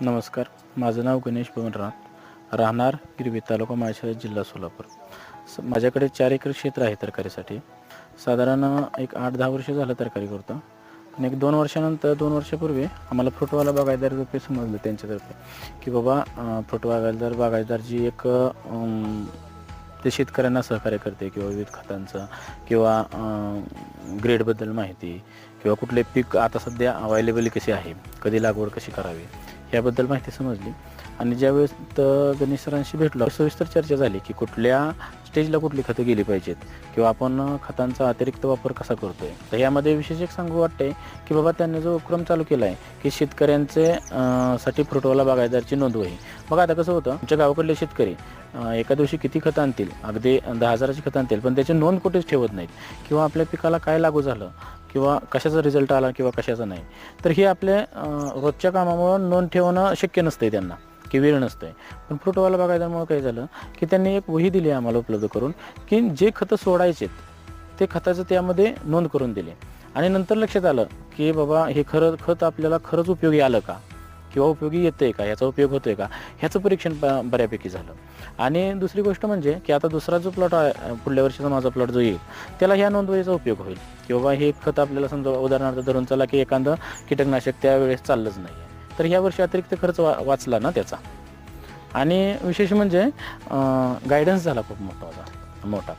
नमस्कार. माझं नाव गणेश भवनराव. राहणार गिरवी तालुका माळशिरस जिल्हा सोलापूर. स माझ्याकडे चार एकर क्षेत्र आहे तरकारीसाठी. साधारण एक आठ दहा वर्ष झालं तरकारी करतो. आणि एक दोन वर्षानंतर दोन वर्षापूर्वी आम्हाला फ्रुटवाला रुपये समजलं त्यांच्यातर्फे. की बाबा अं, फ्रुट बागायतदार बागायतदार जी एक ते शेतकऱ्यांना सहकार्य करते किंवा विविध खतांचं किंवा ग्रेडबद्दल माहिती किंवा कुठले पीक आता सध्या अवेलेबल कशी आहे कधी लागवड कशी करावी याबद्दल माहिती समजली. आणि ज्यावेळेस तर गणेश सरांशी भेटलो सविस्तर चर्चा झाली की कुठल्या स्टेजला कुठली खतं गेली पाहिजेत किंवा आपण खतांचा अतिरिक्त वापर कसा करतोय. तर यामध्ये विशेष एक सांगू वाटते की बाबा त्यांनी जो उपक्रम चालू केला आहे की शेतकऱ्यांचे साठी फ्रुटवाला बागायदारची नोंद होईल बघा आता कसं होतं आमच्या गावाकडले शेतकरी एका दिवशी किती खतं आणतील? अगदी दहा हजाराची खतं आणतील पण त्याची नोंद कुठेच ठेवत नाहीत. किंवा आपल्या पिकाला काय लागू झालं? किंवा कशाचा रिझल्ट आला किंवा कशाचा नाही. तर हे आपल्या रोजच्या कामामुळं नोंद ठेवणं शक्य नसते त्यांना की वेळ नसते पण फ्रुटवाला बागायतदारमुळे काय झालं की त्यांनी एक वही दिली आम्हाला उपलब्ध करून की जे खतं सोडायचेत ते खताचं त्यामध्ये नोंद करून दिले. आणि नंतर लक्षात आलं की बाबा हे खरं खत आपल्याला खरंच उपयोगी आलं का? किंवा उपयोगी येतंय का? याचा उपयोग होतोय का? ह्याचं परीक्षण ब- बऱ्यापैकी झालं. आणि दुसरी गोष्ट म्हणजे की आता दुसरा जो प्लॉट आहे पुढल्या वर्षीचा माझा प्लॉट जो येईल त्याला ह्या नोंदवहीचा उपयोग होईल. किंवा हे खत आपल्याला समजा उदाहरणार्थ धरून चला की एखादं कीटकनाशक त्यावेळेस चाललंच नाही तर ह्या वर्षी अतिरिक्त खर्च वा वाचला ना त्याचा. आणि विशेष म्हणजे गायडन्स झाला खूप मोठा होता मोठा.